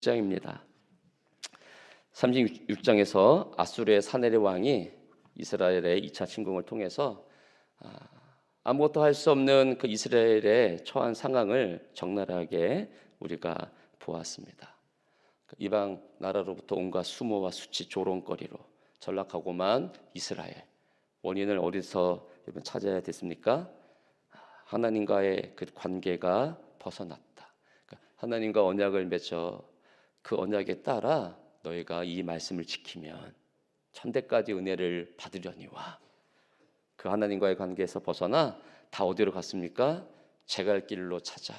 36장입니다. 36장에서 아수르의 사네리 왕이 이스라엘의 2차 침공을 통해서 아, 아무것도 할 수 없는 그 이스라엘의 처한 상황을 적나라하게 우리가 보았습니다. 그 이방 나라로부터 온갖 수모와 수치 조롱거리로 전락하고만 이스라엘 원인을 어디서 여러분 찾아야 됐습니까? 하나님과의 그 관계가 벗어났다. 그러니까 하나님과 언약을 맺어 그 언약에 따라 너희가 이 말씀을 지키면 천대까지 은혜를 받으려니와 그 하나님과의 관계에서 벗어나 다 어디로 갔습니까? 제갈 길로 찾아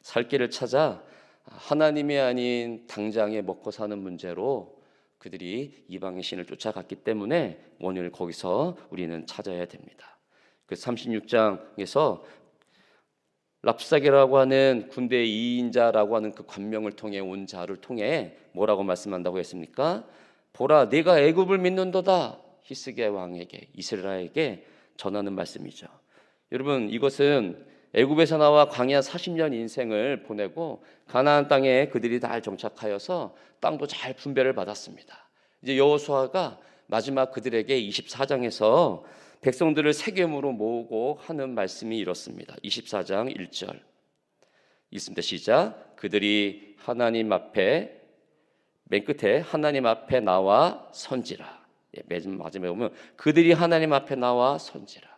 살 길을 찾아 하나님이 아닌 당장에 먹고 사는 문제로 그들이 이방의 신을 쫓아갔기 때문에 원인을 거기서 우리는 찾아야 됩니다. 그 36장에서 랍사게라고 하는 군대 2인자라고 하는 그 관명을 통해 온 자를 통해 뭐라고 말씀한다고 했습니까? 보라 내가 애굽을 믿는도다 히스기야 왕에게 이스라엘에게 전하는 말씀이죠. 여러분 이것은 애굽에서 나와 광야 40년 인생을 보내고 가나안 땅에 그들이 잘 정착하여서 땅도 잘 분배를 받았습니다. 이제 여호수아가 마지막 그들에게 24장에서 백성들을 세겜으로 모으고 하는 말씀이 이렇습니다. 24장 1절 읽습니다. 시작. 그들이 하나님 앞에 맨 끝에 하나님 앞에 나와 선지라. 예, 맨 마지막에 보면 그들이 하나님 앞에 나와 선지라.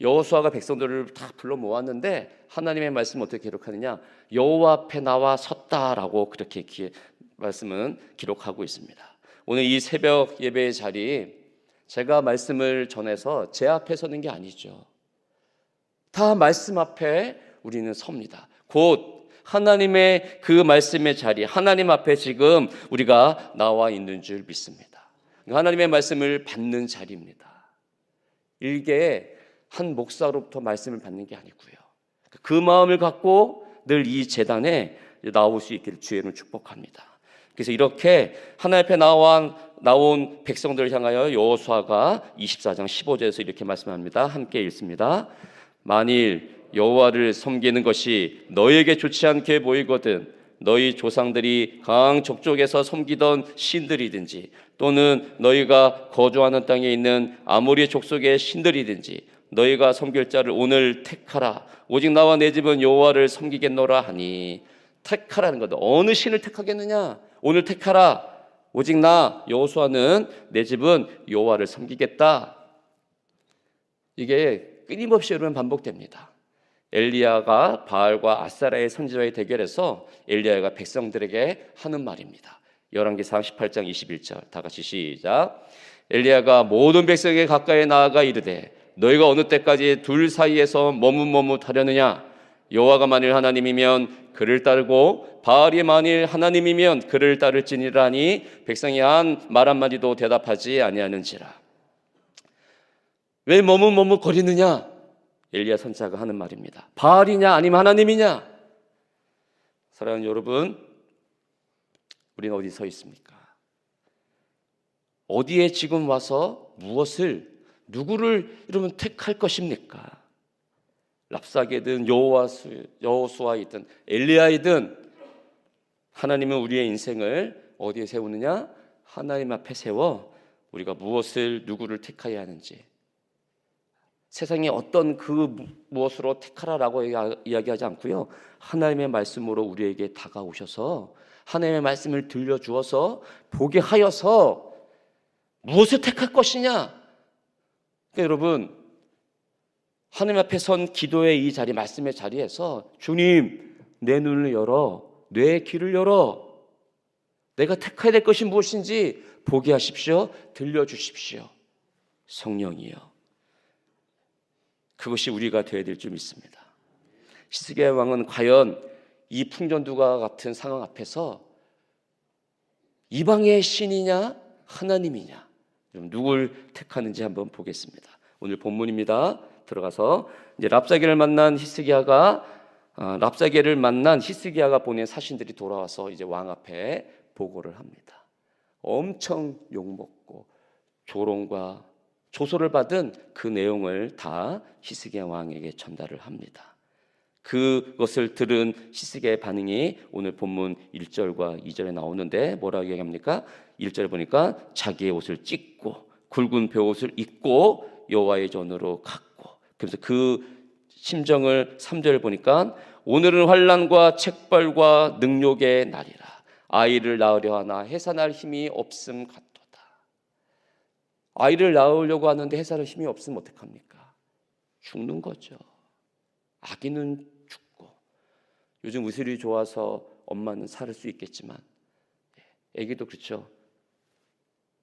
여호수아가 백성들을 다 불러 모았는데 하나님의 말씀 어떻게 기록하느냐? 여호와 앞에 나와 섰다라고 그렇게 기, 말씀은 기록하고 있습니다. 오늘 이 새벽 예배의 자리 제가 말씀을 전해서 제 앞에 서는 게 아니죠. 다 말씀 앞에 우리는 섭니다. 곧 하나님의 그 말씀의 자리, 하나님 앞에 지금 우리가 나와 있는 줄 믿습니다. 하나님의 말씀을 받는 자리입니다. 일개 한 목사로부터 말씀을 받는 게 아니고요. 그 마음을 갖고 늘 이 재단에 나올 수 있기를 주의를 축복합니다. 그래서 이렇게 하나님 앞에 나와 나온 백성들을 향하여 여호수아가 24장 15절에서 이렇게 말씀합니다. 함께 읽습니다. 만일 여호와를 섬기는 것이 너에게 좋지 않게 보이거든 너희 조상들이 강 족족에서 섬기던 신들이든지 또는 너희가 거주하는 땅에 있는 아모리 족속의 신들이든지 너희가 섬길 자를 오늘 택하라 오직 나와 내 집은 여호와를 섬기겠노라 하니 택하라는 것 어느 신을 택하겠느냐 오늘 택하라 오직 나 여호수아는 내 집은 여호와를 섬기겠다. 이게 끊임없이 여러분 반복됩니다. 엘리야가 바알과 아사라의 선지자의 대결에서 엘리야가 백성들에게 하는 말입니다. 열왕기상 18장 21절 다 같이 시작. 엘리야가 모든 백성에게 가까이 나아가 이르되 너희가 어느 때까지 둘 사이에서 머뭇머뭇하려느냐 여호와가 만일 하나님이면 그를 따르고 바알이 만일 하나님이면 그를 따를지니라니 백성이 한 말 한마디도 대답하지 아니하는지라. 왜 머뭇머뭇 거리느냐? 엘리야 선자가 하는 말입니다. 바알이냐 아니면 하나님이냐? 사랑하는 여러분 우리는 어디 서 있습니까? 어디에 지금 와서 무엇을 누구를 여러분 택할 것입니까 랍사게든 여호수아이든 엘리야이든 하나님은 우리의 인생을 어디에 세우느냐? 하나님 앞에 세워 우리가 무엇을 누구를 택하여야 하는지 세상에 어떤 그 무엇으로 택하라라고 이야기하지 않고요. 하나님의 말씀으로 우리에게 다가오셔서 하나님의 말씀을 들려 주어서 보게 하여서 무엇을 택할 것이냐? 그러니까 여러분 하나님 앞에 선 기도의 이 자리, 말씀의 자리에서 주님, 내 눈을 열어, 뇌의 귀를 열어, 내가 택해야 될 것이 무엇인지 보게 하십시오. 들려주십시오. 성령이요. 그것이 우리가 되어야 될 줄 믿습니다. 시스기야 왕은 과연 이 풍전두가 같은 상황 앞에서 이방의 신이냐 하나님이냐 누굴 택하는지 한번 보겠습니다. 오늘 본문입니다. 들어가서 이제 랍사게를 만난 히스기야가 어, 랍사게를 만난 히스기야가 보낸 사신들이 돌아와서 이제 왕 앞에 보고를 합니다. 엄청 욕먹고 조롱과 조소를 받은 그 내용을 다 히스기야 왕에게 전달을 합니다. 그것을 들은 히스기야의 반응이 오늘 본문 1절과 2절에 나오는데 뭐라고 얘기합니까? 1절에 보니까 자기의 옷을 찢고 굵은 베옷을 입고 여호와의 전으로 갔고 그래서 그 심정을 3절 보니까 오늘은 환란과 책벌과 능욕의 날이라 아이를 낳으려 하나 해산할 힘이 없음 같도다. 아이를 낳으려고 하는데 해산할 힘이 없으면 어떡합니까? 죽는 거죠. 아기는 죽고 요즘 우슬이 좋아서 엄마는 살 수 있겠지만 예, 아기도 그렇죠.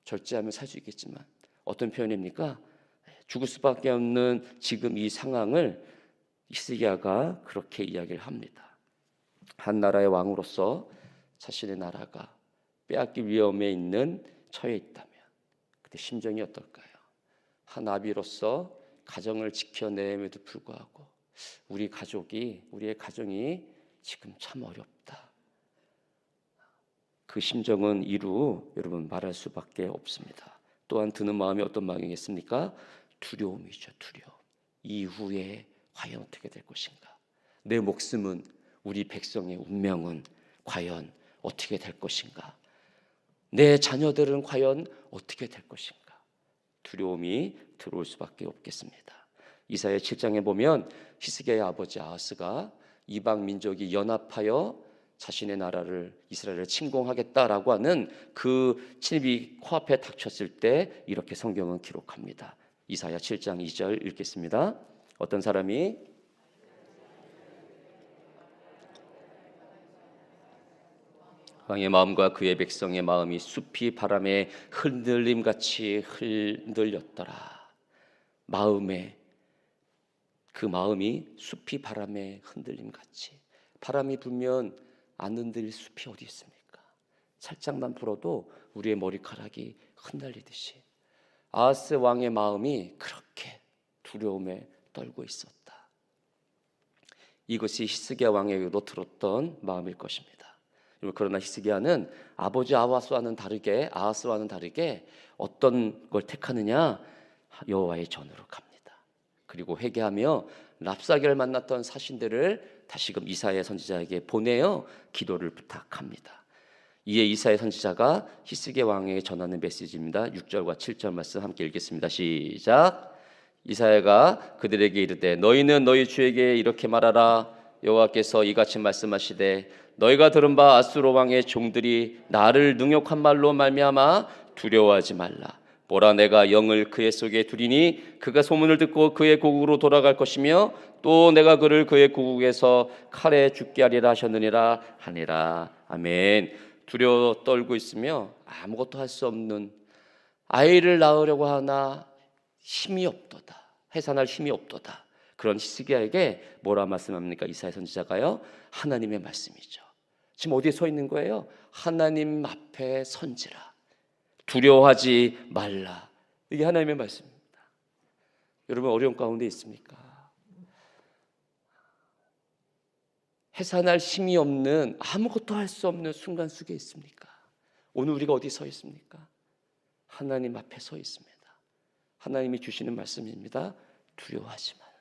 절제하면 살 수 있겠지만 어떤 표현입니까? 죽을 수밖에 없는 지금 이 상황을 히스기야가 그렇게 이야기를 합니다. 한 나라의 왕으로서 자신의 나라가 빼앗길 위험에 있는 처해 있다면 그때 심정이 어떨까요? 한 아비로서 가정을 지켜내임에도 불구하고 우리 가족이 우리의 가정이 지금 참 어렵다. 그 심정은 이루 여러분 말할 수밖에 없습니다. 또한 드는 마음이 어떤 마음이겠습니까? 두려움이죠, 두려움. 이후에 과연 어떻게 될 것인가? 내 목숨은 우리 백성의 운명은 과연 어떻게 될 것인가? 내 자녀들은 과연 어떻게 될 것인가? 두려움이 들어올 수밖에 없겠습니다. 이사야 7장에 보면 히스기야의 아버지 아하스가 이방 민족이 연합하여 자신의 나라를 이스라엘을 침공하겠다라고 하는 그 침입이 코앞에 닥쳤을 때 이렇게 성경은 기록합니다. 이사야 7장 2절 읽겠습니다. 어떤 사람이 왕의 마음과 그의 백성의 마음이 숲이 바람에 흔들림 같이 흔들렸더라. 마음에 그 마음이 숲이 바람에 흔들림 같이 바람이 불면 안 흔들릴 숲이 어디 있습니까? 살짝만 불어도 우리의 머리카락이 흩날리듯이 아하스 왕의 마음이 그렇게 두려움에 떨고 있었다. 이것이 히스기야 왕에게도 들었던 마음일 것입니다. 그러나 히스기야는 아버지 아하스와는 다르게 아하스와는 다르게 어떤 걸 택하느냐 여호와의 전으로 갑니다. 그리고 회개하며 랍사게를 만났던 사신들을 다시금 이사야 선지자에게 보내어 기도를 부탁합니다. 이에 이사야 선지자가 히스기야 왕에게 전하는 메시지입니다. 6절과 7절 말씀 함께 읽겠습니다. 시작. 이사야가 그들에게 이르되 너희는 너희 주에게 이렇게 말하라 여호와께서 이같이 말씀하시되 너희가 들은 바 아수르 왕의 종들이 나를 능욕한 말로 말미암아 두려워하지 말라 보라 내가 영을 그의 속에 두리니 그가 소문을 듣고 그의 고국으로 돌아갈 것이며 또 내가 그를 그의 고국에서 칼에 죽게 하리라 하셨느니라 하니라 아멘 두려워 떨고 있으며 아무것도 할 수 없는 아이를 낳으려고 하나 힘이 없도다. 해산할 힘이 없도다. 그런 히스기야에게 뭐라 말씀합니까? 이사야 선지자가요? 하나님의 말씀이죠. 지금 어디에 서 있는 거예요? 하나님 앞에 선지라. 두려워하지 말라. 이게 하나님의 말씀입니다. 여러분 어려운 가운데 있습니까? 해산할 힘이 없는 아무것도 할 수 없는 순간 속에 있습니까? 오늘 우리가 어디 서 있습니까? 하나님 앞에 서 있습니다. 하나님이 주시는 말씀입니다. 두려워하지 말라.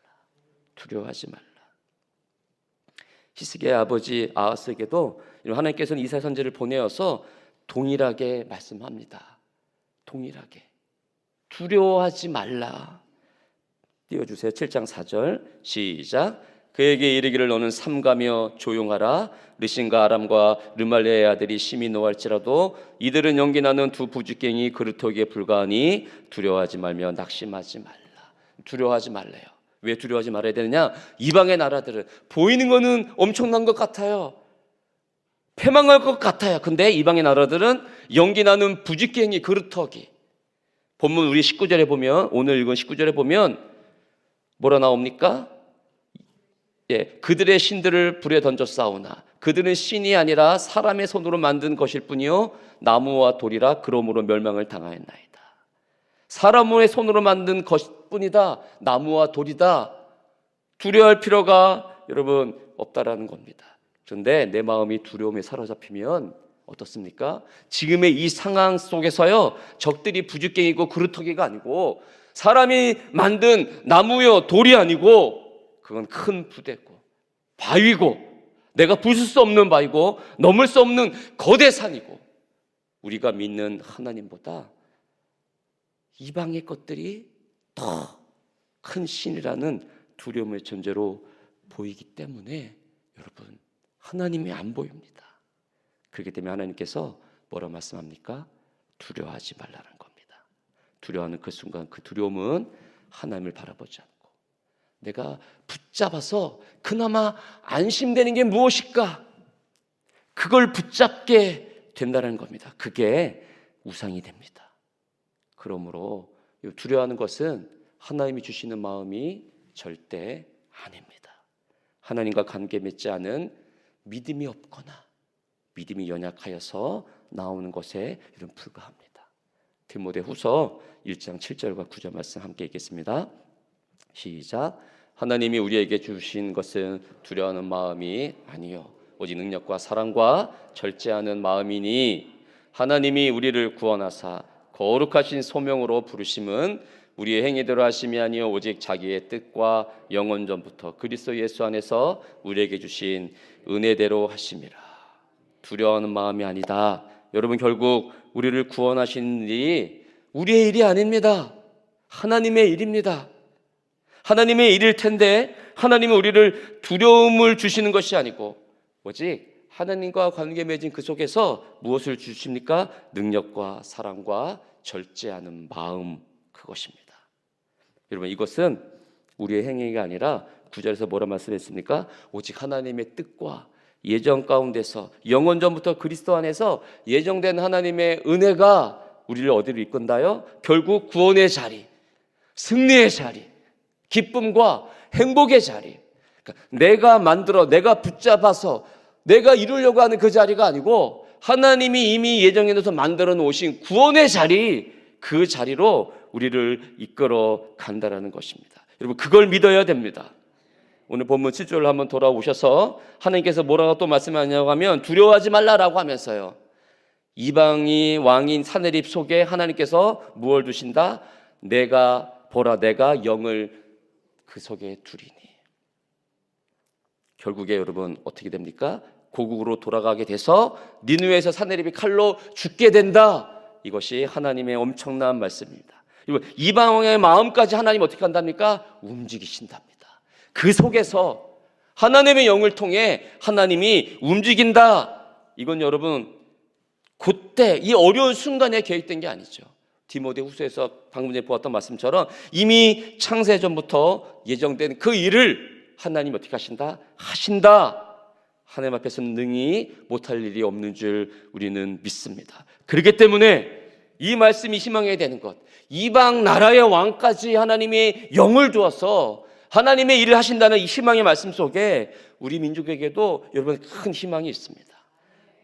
두려워하지 말라. 히스기야 아버지 아하스에게도 하나님께서는 이사 선지를 보내어서 동일하게 말씀합니다. 동일하게 두려워하지 말라. 띄워 주세요. 7장 4절 시작. 그에게 이르기를 너는 삼가며 조용하라. 르신과 아람과 르말레의 아들이 심히 노할지라도 이들은 연기나는 두 부주갱이 그루터기에 불과하니 두려워하지 말며 낙심하지 말라. 두려워하지 말래요. 왜 두려워하지 말아야 되느냐? 이방의 나라들은 보이는 거는 엄청난 것 같아요. 패망할 것 같아요. 근데 이방의 나라들은 연기 나는 부직갱이 그루터기. 본문 우리 19절에 보면 오늘 읽은 19절에 보면 뭐라 나옵니까? 예, 그들의 신들을 불에 던져 싸우나 그들은 신이 아니라 사람의 손으로 만든 것일 뿐이요 나무와 돌이라 그러므로 멸망을 당하였나이다. 사람의 손으로 만든 것뿐이다. 나무와 돌이다. 두려워할 필요가 여러분 없다라는 겁니다. 그런데 내 마음이 두려움에 사로잡히면 어떻습니까? 지금의 이 상황 속에서요 적들이 부주갱이고 그루터기가 아니고 사람이 만든 나무요 돌이 아니고 그건 큰 부대고 바위고 내가 부술 수 없는 바위고 넘을 수 없는 거대 산이고 우리가 믿는 하나님보다 이방의 것들이 더 큰 신이라는 두려움의 존재로 보이기 때문에 여러분 하나님이 안 보입니다. 그렇기 때문에 하나님께서 뭐라 말씀합니까? 두려워하지 말라는 겁니다. 두려워하는 그 순간 그 두려움은 하나님을 바라보지 않고 내가 붙잡아서 그나마 안심되는 게 무엇일까? 그걸 붙잡게 된다는 겁니다. 그게 우상이 됩니다. 그러므로 이 두려워하는 것은 하나님이 주시는 마음이 절대 아닙니다. 하나님과 관계 맺지 않은 믿음이 없거나 믿음이 연약하여서 나오는 것에 이런 불과합니다. 디모데 후서 1장 7절과 9절 말씀 함께 읽겠습니다. 시작. 하나님이 우리에게 주신 것은 두려워하는 마음이 아니요 오직 능력과 사랑과 절제하는 마음이니 하나님이 우리를 구원하사 거룩하신 소명으로 부르심은 우리의 행위대로 하심이 아니요 오직 자기의 뜻과 영원 전부터 그리스도 예수 안에서 우리에게 주신 은혜대로 하심이라. 두려워하는 마음이 아니다. 여러분 결국 우리를 구원하신 일이 우리의 일이 아닙니다. 하나님의 일입니다. 하나님의 일일 텐데 하나님은 우리를 두려움을 주시는 것이 아니고 오직 하나님과 관계 맺은 그 속에서 무엇을 주십니까? 능력과 사랑과 절제하는 마음 그것입니다. 여러분 이것은 우리의 행위가 아니라 구절에서 뭐라 말씀했습니까? 오직 하나님의 뜻과 예정 가운데서 영원 전부터 그리스도 안에서 예정된 하나님의 은혜가 우리를 어디로 이끈다요? 결국 구원의 자리, 승리의 자리, 기쁨과 행복의 자리. 그러니까 내가 만들어, 내가 붙잡아서 내가 이루려고 하는 그 자리가 아니고 하나님이 이미 예정해 놓아서 만들어 놓으신 구원의 자리, 그 자리로 우리를 이끌어 간다라는 것입니다. 여러분, 그걸 믿어야 됩니다. 오늘 본문 7절로 한번 돌아오셔서 하나님께서 뭐라고 또 말씀하냐고 하면 두려워하지 말라라고 하면서요. 이방이 왕인 사내립 속에 하나님께서 무엇을 두신다? 내가 보라 내가 영을 그 속에 두리니. 결국에 여러분 어떻게 됩니까? 고국으로 돌아가게 돼서 니누에서 사내립이 칼로 죽게 된다. 이것이 하나님의 엄청난 말씀입니다. 이방의 마음까지 하나님 어떻게 한답니까? 움직이신답니다. 그 속에서 하나님의 영을 통해 하나님이 움직인다. 이건 여러분 그때 이 어려운 순간에 계획된 게 아니죠. 디모데 후서에서 방금 전에 보았던 말씀처럼 이미 창세 전부터 예정된 그 일을 하나님 어떻게 하신다? 하신다. 하나님 앞에서는 능히 못할 일이 없는 줄 우리는 믿습니다. 그렇기 때문에 이 말씀이 희망해야 되는 것. 이방 나라의 왕까지 하나님이 영을 두어서 하나님의 일을 하신다는 이 희망의 말씀 속에 우리 민족에게도 여러분 큰 희망이 있습니다.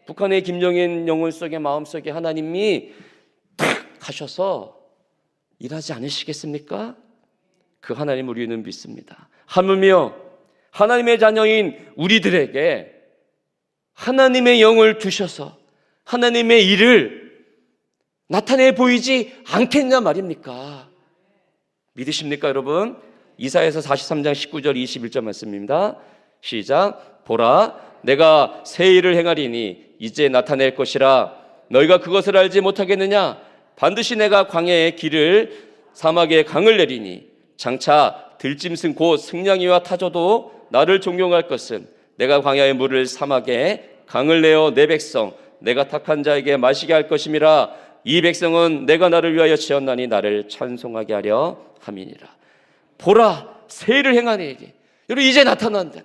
북한의 김정인 영혼 속에 마음 속에 하나님이 탁 하셔서 일하지 않으시겠습니까? 그 하나님 우리는 믿습니다. 하물며 하나님의 자녀인 우리들에게 하나님의 영을 두셔서 하나님의 일을 나타내 보이지 않겠냐 말입니까? 믿으십니까, 여러분? 이사에서 43장 19절 21절 말씀입니다. 시작. 보라, 내가 새 일을 행하리니 이제 나타낼 것이라. 너희가 그것을 알지 못하겠느냐? 반드시 내가 광야의 길을 사막에 강을 내리니 장차 들짐승 곧 승냥이와 타조도 나를 존경할 것은 내가 광야의 물을 사막에 강을 내어 내 백성 내가 택한 자에게 마시게 할 것임이라 이 백성은 내가 나를 위하여 지었나니 나를 찬송하게 하려 함이니라. 보라 세일을 행하니 여러분 이제 나타난다.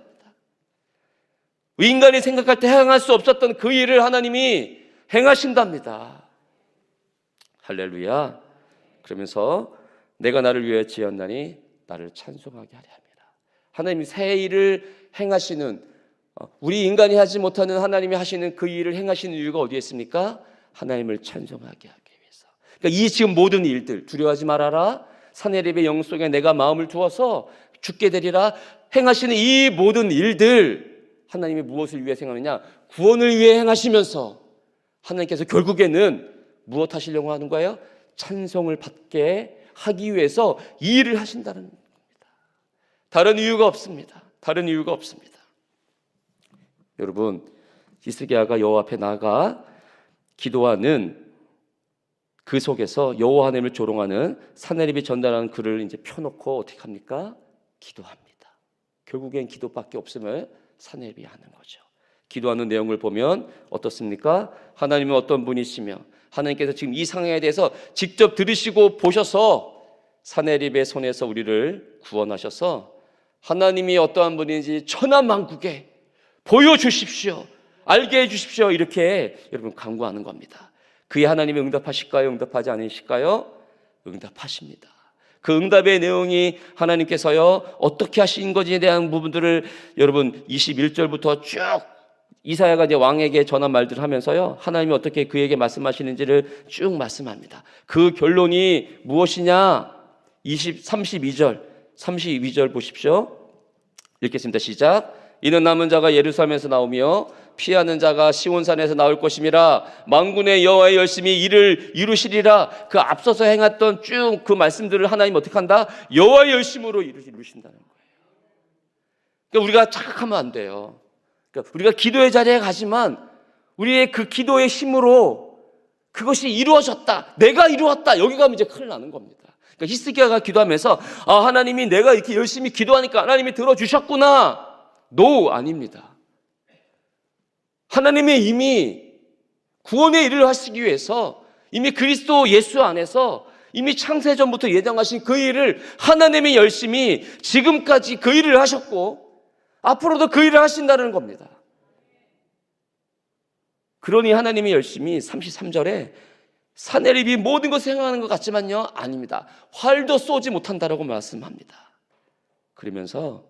인간이 생각할 때 행할 수 없었던 그 일을 하나님이 행하신답니다 할렐루야 그러면서 내가 나를 위하여 지었나니 나를 찬송하게 하려 합니다 하나님이 새 일을 행하시는 어, 우리 인간이 하지 못하는 하나님이 하시는 그 일을 행하시는 이유가 어디에 있습니까? 하나님을 찬송하게 하기 위해서. 그러니까 이 지금 모든 일들 두려워하지 말아라. 사내립의 영 속에 내가 마음을 두어서 죽게 되리라. 행하시는 이 모든 일들 하나님이 무엇을 위해 행하느냐? 구원을 위해 행하시면서 하나님께서 결국에는 무엇 하시려고 하는 거예요? 찬송을 받게 하기 위해서 이 일을 하신다는 겁니다. 다른 이유가 없습니다. 다른 이유가 없습니다. 여러분 히스기야가 여호와 앞에 나가 기도하는 그 속에서 여호와 하나님을 조롱하는 사내립이 전달하는 글을 이제 펴놓고 어떻게 합니까? 기도합니다. 결국엔 기도밖에 없음을 사내립이 하는 거죠. 기도하는 내용을 보면 어떻습니까? 하나님은 어떤 분이시며 하나님께서 지금 이 상황에 대해서 직접 들으시고 보셔서 사내립의 손에서 우리를 구원하셔서 하나님이 어떠한 분인지 천하만국에 보여주십시오. 알게 해주십시오. 이렇게 여러분 강구하는 겁니다. 그의 하나님이 응답하실까요? 응답하지 않으실까요? 응답하십니다. 그 응답의 내용이 하나님께서요 어떻게 하신 것에 대한 부분들을 여러분 21절부터 쭉 이사야가 이제 왕에게 전한 말들을 하면서요 하나님이 어떻게 그에게 말씀하시는지를 쭉 말씀합니다. 그 결론이 무엇이냐? 20 32절 32절 보십시오. 읽겠습니다. 시작. 이는 남은 자가 예루살렘에서 나오며 피하는 자가 시온산에서 나올 것임이라 만군의 여호와의 열심히 이를 이루시리라 그 앞서서 행했던 쭉 그 말씀들을 하나님 어떻게 한다 여호와의 열심으로 이루- 이루신다는 거예요. 그러니까 우리가 착각하면 안 돼요. 그러니까 우리가 기도의 자리에 가지만 우리의 그 기도의 힘으로 그것이 이루어졌다. 내가 이루었다. 여기 가면 이제 큰일 나는 겁니다. 그러니까 히스기야가 기도하면서 아 하나님이 내가 이렇게 열심히 기도하니까 하나님이 들어주셨구나. 노 아닙니다. 하나님이 이미 구원의 일을 하시기 위해서 이미 그리스도 예수 안에서 이미 창세 전부터 예정하신 그 일을 하나님이 열심히 지금까지 그 일을 하셨고 앞으로도 그 일을 하신다는 겁니다. 그러니 하나님이 열심히 33절에 사내립이 모든 것을 행하는 것 같지만요 아닙니다. 활도 쏘지 못한다라고 말씀합니다. 그러면서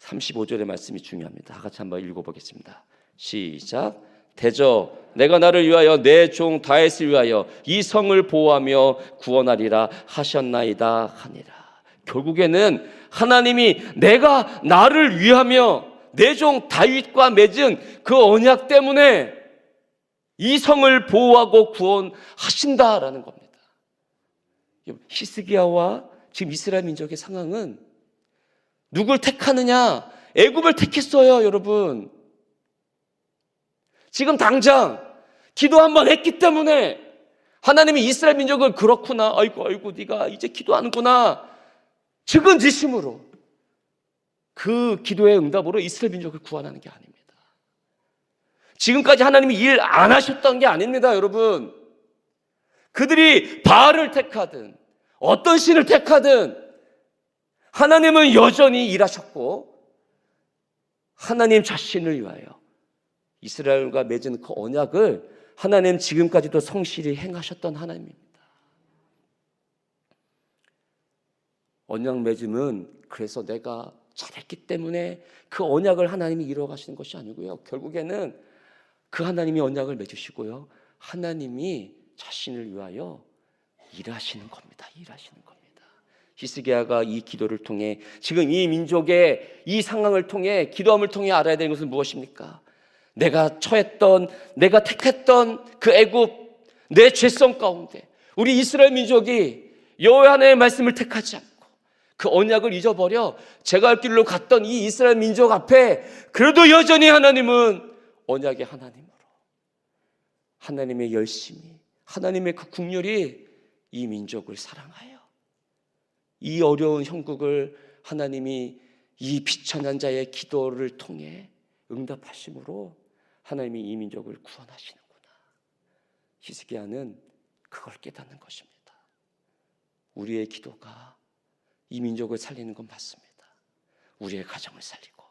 35절의 말씀이 중요합니다. 다 같이 한번 읽어보겠습니다. 시작. 대저 내가 나를 위하여 내 종 다윗을 위하여 이 성을 보호하며 구원하리라 하셨나이다 하니라. 결국에는 하나님이 내가 나를 위하며 내 종 다윗과 맺은 그 언약 때문에 이 성을 보호하고 구원하신다라는 겁니다. 히스기야와 지금 이스라엘 민족의 상황은 누굴 택하느냐? 애굽을 택했어요, 여러분. 지금 당장 기도 한 번 했기 때문에 하나님이 이스라엘 민족을 그렇구나. 아이고 아이고 네가 이제 기도하는구나. 측은지심으로 그 기도의 응답으로 이스라엘 민족을 구원하는 게 아닙니다. 지금까지 하나님이 일 안 하셨던 게 아닙니다, 여러분. 그들이 바알을 택하든 어떤 신을 택하든 하나님은 여전히 일하셨고 하나님 자신을 위하여 이스라엘과 맺은 그 언약을 하나님 지금까지도 성실히 행하셨던 하나님입니다. 언약 맺음은 그래서 내가 잘했기 때문에 그 언약을 하나님이 이루어 가시는 것이 아니고요. 결국에는 그 하나님이 언약을 맺으시고요. 하나님이 자신을 위하여 일하시는 겁니다. 일하시는 겁니다. 히스기야가 이 기도를 통해 지금 이 민족의 이 상황을 통해 기도함을 통해 알아야 되는 것은 무엇입니까? 내가 처했던 내가 택했던 그 애굽 내 죄성 가운데 우리 이스라엘 민족이 여호와 하나님의 말씀을 택하지 않고 그 언약을 잊어버려 제가 할 길로 갔던 이 이스라엘 민족 앞에 그래도 여전히 하나님은 언약의 하나님으로 하나님의 열심히 하나님의 그 국률이 이 민족을 사랑하여 이 어려운 형국을 하나님이 이 비천한 자의 기도를 통해 응답하심으로 하나님이 이 민족을 구원하시는구나. 히스기야는 그걸 깨닫는 것입니다. 우리의 기도가 이 민족을 살리는 건 맞습니다. 우리의 가정을 살리고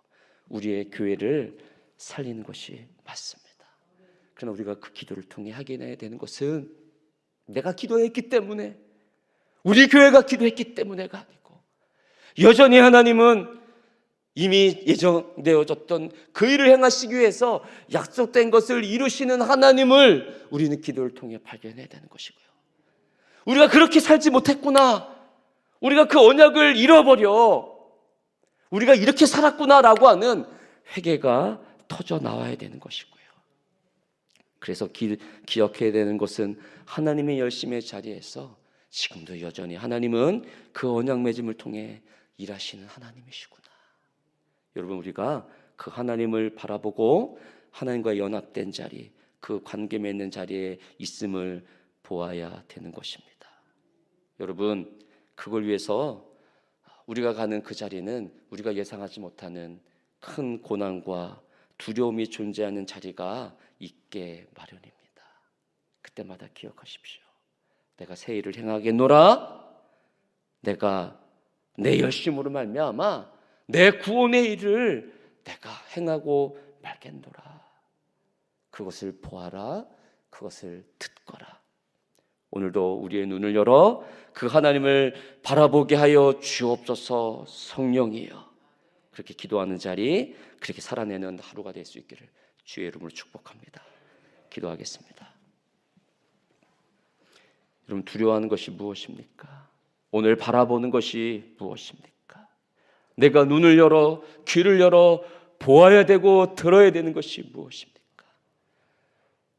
우리의 교회를 살리는 것이 맞습니다. 그러나 우리가 그 기도를 통해 하게 해야 되는 것은 내가 기도했기 때문에 우리 교회가 기도했기 때문에가 아니고 여전히 하나님은 이미 예정되어졌던 그 일을 행하시기 위해서 약속된 것을 이루시는 하나님을 우리는 기도를 통해 발견해야 되는 것이고요. 우리가 그렇게 살지 못했구나. 우리가 그 언약을 잃어버려. 우리가 이렇게 살았구나라고 하는 회개가 터져 나와야 되는 것이고요. 그래서 기, 기억해야 되는 것은 하나님의 열심의 자리에서 지금도 여전히 하나님은 그 언약 맺음을 통해 일하시는 하나님이시구나. 여러분 우리가 그 하나님을 바라보고 하나님과 연합된 자리, 그 관계 맺는 자리에 있음을 보아야 되는 것입니다. 여러분, 그걸 위해서 우리가 가는 그 자리는 우리가 예상하지 못하는 큰 고난과 두려움이 존재하는 자리가 있게 마련입니다. 그때마다 기억하십시오. 내가 새 일을 행하겠노라. 내가 내 열심으로 말미암아 내 구원의 일을 내가 행하고 말겠노라. 그것을 보아라. 그것을 듣거라. 오늘도 우리의 눈을 열어 그 하나님을 바라보게 하여 주옵소서 성령이여. 그렇게 기도하는 자리, 그렇게 살아내는 하루가 될 수 있기를 주의 이름으로 축복합니다. 기도하겠습니다. 여러분 두려워하는 것이 무엇입니까? 오늘 바라보는 것이 무엇입니까? 내가 눈을 열어 귀를 열어 보아야 되고 들어야 되는 것이 무엇입니까?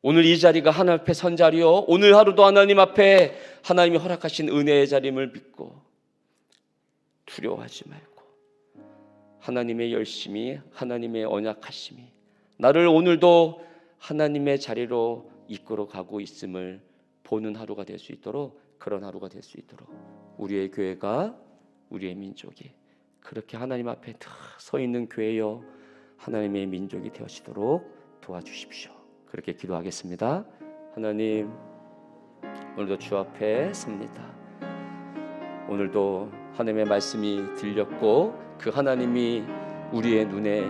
오늘 이 자리가 하나님 앞에 선 자리요. 오늘 하루도 하나님 앞에 하나님이 허락하신 은혜의 자림을 믿고 두려워하지 말고 하나님의 열심이 하나님의 언약하심이 나를 오늘도 하나님의 자리로 이끌어 가고 있음을 보는 하루가 될 수 있도록 그런 하루가 될 수 있도록 우리의 교회가 우리의 민족이 그렇게 하나님 앞에 다서 있는 교회여 하나님의 민족이 되어지도록 도와주십시오. 그렇게 기도하겠습니다. 하나님 오늘도 주 앞에 섭니다. 오늘도 하나님의 말씀이 들렸고 그 하나님이 우리의 눈에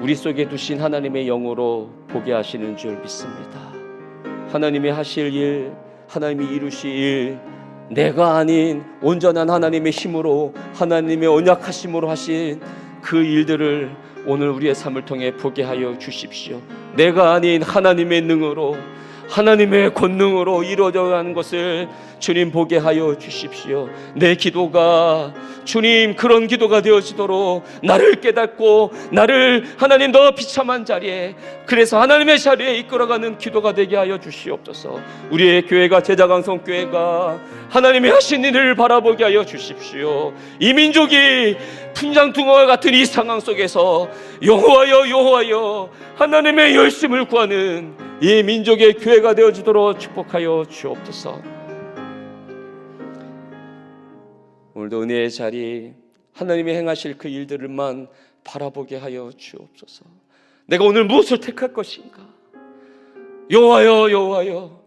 우리 속에 두신 하나님의 영으로 보게 하시는 줄 믿습니다. 하나님이 하실 일, 하나님이 이루실 일, 내가 아닌 온전한 하나님의 힘으로 하나님의 언약하심으로 하신 그 일들을 오늘 우리의 삶을 통해 보게 하여 주십시오. 내가 아닌 하나님의 능으로 하나님의 권능으로 이루어져 가는 것을 주님 보게 하여 주십시오. 내 기도가 주님 그런 기도가 되어지도록 나를 깨닫고 나를 하나님 더 비참한 자리에 그래서 하나님의 자리에 이끌어가는 기도가 되게 하여 주시옵소서. 우리의 교회가 제자강성 교회가 하나님의 하신 일을 바라보게 하여 주십시오. 이 민족이 풍장둥어와 같은 이 상황 속에서 여호와여 여호와여 하나님의 열심을 구하는 이 민족의 교회가 되어지도록 축복하여 주옵소서. 오늘도 은혜의 자리 하나님이 행하실 그 일들만 바라보게 하여 주옵소서. 내가 오늘 무엇을 택할 것인가? 여호와여 여호와여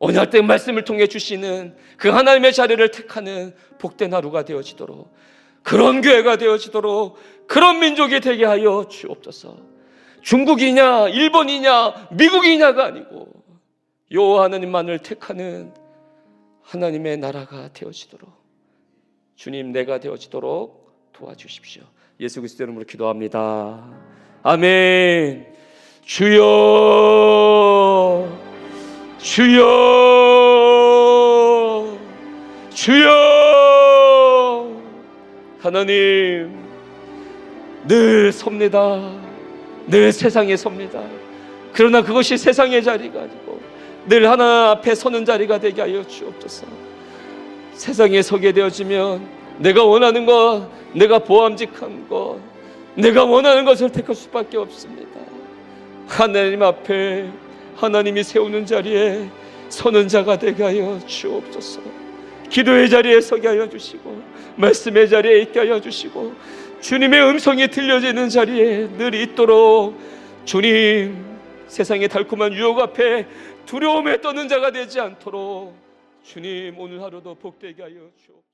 언약된 말씀을 통해 주시는 그 하나님의 자리를 택하는 복된 하루가 되어지도록 그런 교회가 되어지도록 그런 민족이 되게 하여 주옵소서. 중국이냐 일본이냐 미국이냐가 아니고 여호와 하나님만을 택하는 하나님의 나라가 되어지도록 주님 내가 되어지도록 도와주십시오. 예수 그리스도 이름으로 기도합니다. 아멘. 주여 주여 주여 하나님 늘 섭니다. 늘 세상에 섭니다. 그러나 그것이 세상의 자리가 아니고 늘 하나 앞에 서는 자리가 되게 하여 주옵소서. 세상에 서게 되어지면 내가 원하는 것, 내가 보암직한 것, 내가 원하는 것을 택할 수밖에 없습니다. 하나님 앞에 하나님이 세우는 자리에 서는 자가 되게 하여 주옵소서. 기도의 자리에 서게 하여 주시고 말씀의 자리에 있게 하여 주시고 주님의 음성이 들려지는 자리에 늘 있도록 주님 세상의 달콤한 유혹 앞에 두려움에 떠는 자가 되지 않도록 주님 오늘 하루도 복되게 하여 주옵소서.